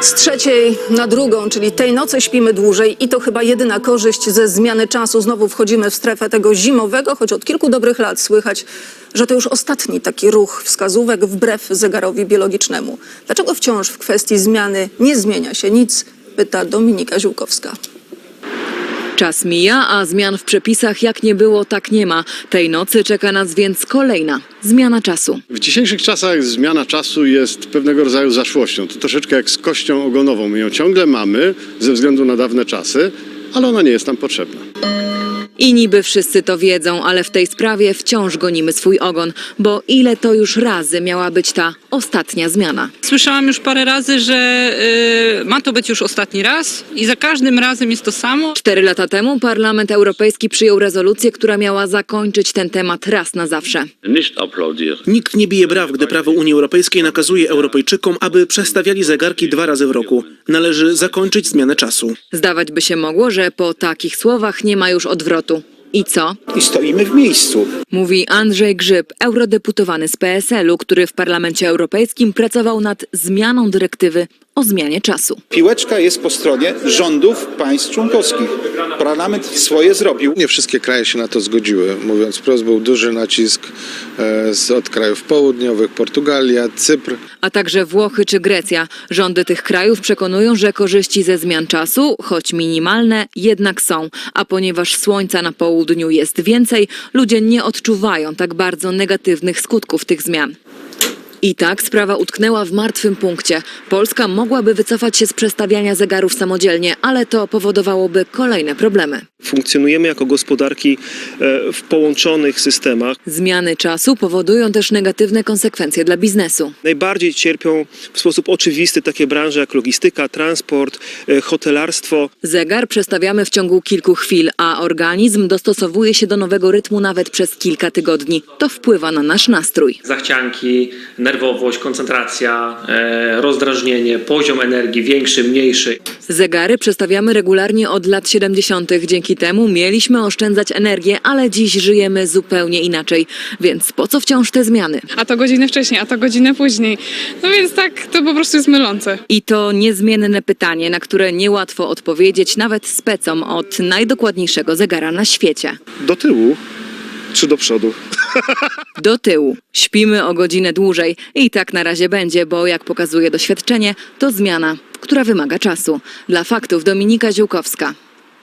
Z trzeciej na drugą, czyli tej nocy śpimy dłużej i to chyba jedyna korzyść ze zmiany czasu. Znowu wchodzimy w strefę tego zimowego, choć od kilku dobrych lat słychać, że to już ostatni taki ruch wskazówek wbrew zegarowi biologicznemu. Dlaczego wciąż w kwestii zmiany nie zmienia się nic? Pyta Dominika Ziółkowska. Czas mija, a zmian w przepisach jak nie było, tak nie ma. Tej nocy czeka nas więc kolejna zmiana czasu. W dzisiejszych czasach zmiana czasu jest pewnego rodzaju zaszłością. To troszeczkę jak z kością ogonową. My ją ciągle mamy ze względu na dawne czasy, ale ona nie jest nam potrzebna. I niby wszyscy to wiedzą, ale w tej sprawie wciąż gonimy swój ogon, bo ile to już razy miała być ta ostatnia zmiana. Słyszałam już parę razy, że y, ma to być już ostatni raz i za każdym razem jest to samo. Cztery lata temu Parlament Europejski przyjął rezolucję, która miała zakończyć ten temat raz na zawsze. Nikt nie bije braw, gdy prawo Unii Europejskiej nakazuje Europejczykom, aby przestawiali zegarki dwa razy w roku. Należy zakończyć zmianę czasu. Zdawać by się mogło, że po takich słowach nie ma już odwrotu. I co? i stoimy w miejscu. Mówi Andrzej Grzyb, eurodeputowany z PSL-u, który w Parlamencie Europejskim pracował nad zmianą dyrektywy o zmianie czasu. Piłeczka jest po stronie rządów państw członkowskich. Parlament swoje zrobił. Nie wszystkie kraje się na to zgodziły. Mówiąc wprost, był duży nacisk e, z, od krajów południowych, Portugalia, Cypr. a także Włochy czy Grecja. Rządy tych krajów przekonują, że korzyści ze zmian czasu, choć minimalne, jednak są. A ponieważ słońca na południu jest więcej, ludzie nie odczuwają tak bardzo negatywnych skutków tych zmian. I tak sprawa utknęła w martwym punkcie. Polska mogłaby wycofać się z przestawiania zegarów samodzielnie, ale to powodowałoby kolejne problemy. Funkcjonujemy jako gospodarki e, w połączonych systemach. Zmiany czasu powodują też negatywne konsekwencje dla biznesu. Najbardziej cierpią w sposób oczywisty takie branże jak logistyka, transport, e, hotelarstwo. Zegar przestawiamy w ciągu kilku chwil, a organizm dostosowuje się do nowego rytmu nawet przez kilka tygodni. To wpływa na nasz nastrój. zachcianki, nerwowość, koncentracja, e, rozdrażnienie, poziom energii większy, mniejszy. Zegary przestawiamy regularnie od lat 70. Dzięki temu mieliśmy oszczędzać energię, ale dziś żyjemy zupełnie inaczej. Więc po co wciąż te zmiany? a to godzinę wcześniej, a to godzinę później. No więc tak, to po prostu jest mylące. I to niezmienne pytanie, na które niełatwo odpowiedzieć nawet specom od najdokładniejszego zegara na świecie. Do tyłu czy do przodu? Do tyłu. Śpimy o godzinę dłużej i tak na razie będzie, bo jak pokazuje doświadczenie, to zmiana, która wymaga czasu. Dla faktów Dominika Ziółkowska.